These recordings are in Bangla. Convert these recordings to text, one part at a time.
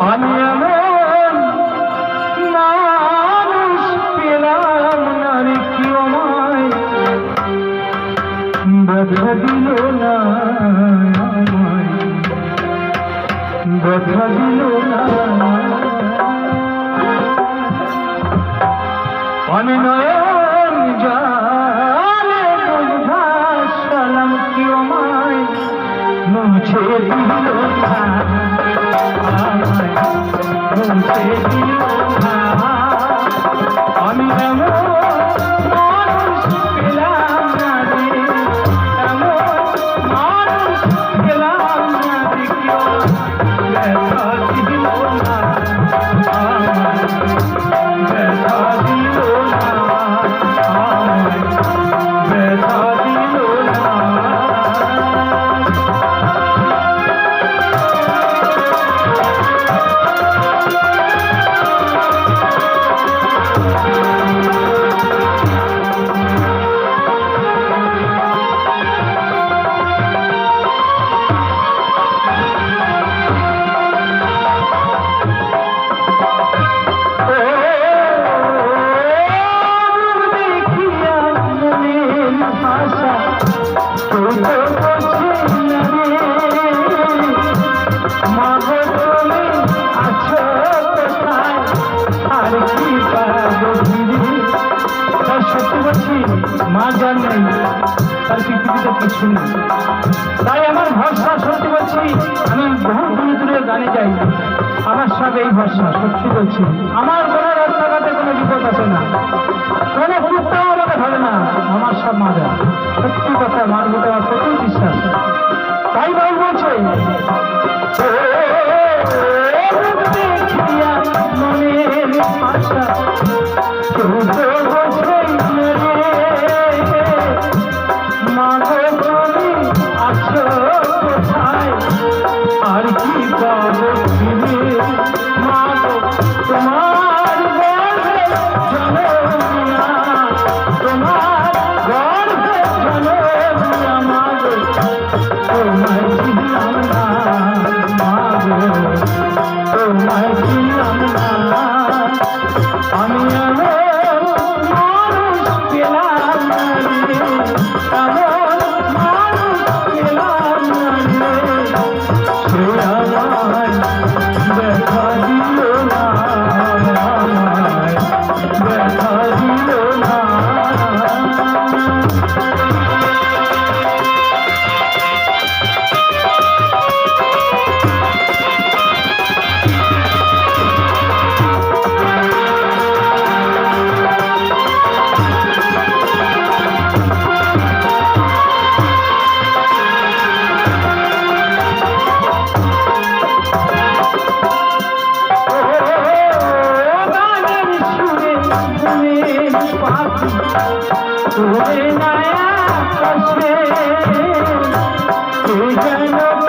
আমি এমন মানুষ পেলাম না রে, কি আমায় ব্যথা দিল না ব্যথা দিল না আমি নয়ন জালে ভাসালাম কি আমায় মুছে দিল না মুছে দিল পৃথিবীতে কিছু নেই তাই আমার ভরসা সত্যি বলছি, আমি বহু দূরে দূরে গানে যাই। আমার সব এই ভরসা সত্যি বলছি। আমার কোনো রাস্তাঘাটে কোনো বিপদ আছে না। কোনো কুত্তাও আমাকে ধরে না। আমার সব মাজা সত্যি কথা, মার তোমায় ছিলাম না মা গো তোমায় ছিলাম না আমি মানুষ পেলাম না রে এমন মানুষ तूने तू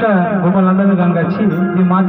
একটা গোপাল আন্দাজের গান গাচ্ছি যে মাঝে